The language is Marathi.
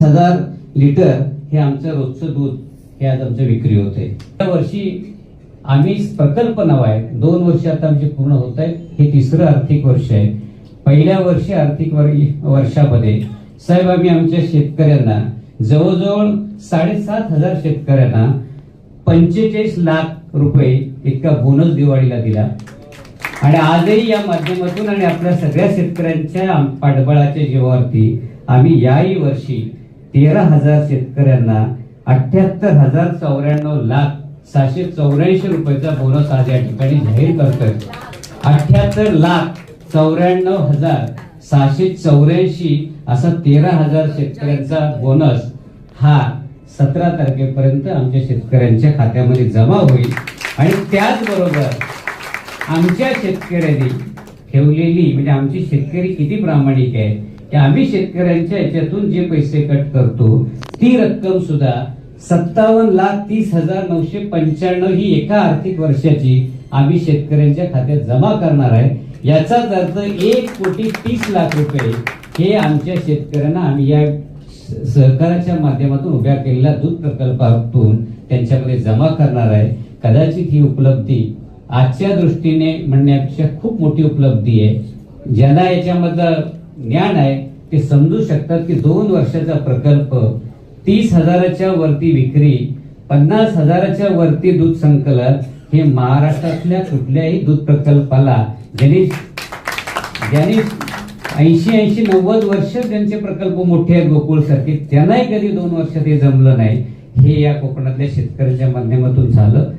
हजार लिटर हे आमचं रोजचं दूध हे आज आमचं विक्री होते त्या वर्षी आम्ही प्रकल्प नवा आहे दोन वर्ष आता आमचे पूर्ण होत आहेत हे तिसरं आर्थिक वर्ष आहे. पहिल्या वर्षी आर्थिक वर्षामध्ये साहेब आम्ही आमच्या शेतकऱ्यांना जवळजवळ साडेसात हजार शेतकऱ्यांना पंचेचाळीस लाख रुपये इतका बोनस दिवाळीला दिला. आणि आजही या माध्यमातून आणि आपल्या सगळ्या शेतकऱ्यांच्या पाठबळाच्या जीवावरती आम्ही याही वर्षी तेरा हजार शेतकऱ्यांना अठ्याहत्तर हजार चौऱ्याण्णव लाख सहाशे चौऱ्याऐंशी रुपयाचा बोनस आज या ठिकाणी जाहीर करतोय. अठ्याहत्तर लाख चौऱ्याण्णव हजार सहाशे चौऱ्याऐंशी असा तेरा हजार शेतकऱ्यांचा बोनस हा सतरा तारखेपर्यंत आमच्या शेतकऱ्यांच्या खात्यामध्ये जमा होईल. आणि त्याचबरोबर आमच्या शेतकऱ्यांनी ठेवलेली म्हणजे आमची शेतकरी किती प्रामाणिक आहे की आम्ही शेतकऱ्यांच्या याच्यातून जे पैसे कट करतो ती रक्कम सुद्धा सत्तावन्न लाख तीस हजार नऊशे पंच्याण्णव ही एका आर्थिक वर्षाची आम्ही शेतकऱ्यांच्या खात्यात जमा करणार आहे. याचाच अर्थ एक कोटी तीस लाख रुपये हे आमच्या शेतकऱ्यांना आम्ही या सहकाराच्या माध्यमातून उभ्या केलेल्या दूध प्रकल्पातून त्यांच्याकडे जमा करणार आहे. कदाचित ही उपलब्धी आजच्या दृष्टीने म्हणण्यापेक्षा खूप मोठी उपलब्धी आहे. ज्यांना याच्यामधलं ज्ञान आहे ते समजू शकतात की दोन वर्षाचा प्रकल्प तीस हजाराच्या वरती विक्री पन्नास हजाराच्या वरती दूध संकलन हे महाराष्ट्रातल्या कुठल्याही दूध प्रकल्पाला ज्यांनी ज्यांनी ऐंशी ऐंशी नव्वद वर्ष ज्यांचे प्रकल्प मोठे आहेत गोकुळ सारखे त्यांनाही कधी दोन वर्ष हे जमलं नाही हे या कोकणातल्या शेतकऱ्यांच्या माध्यमातून झालं.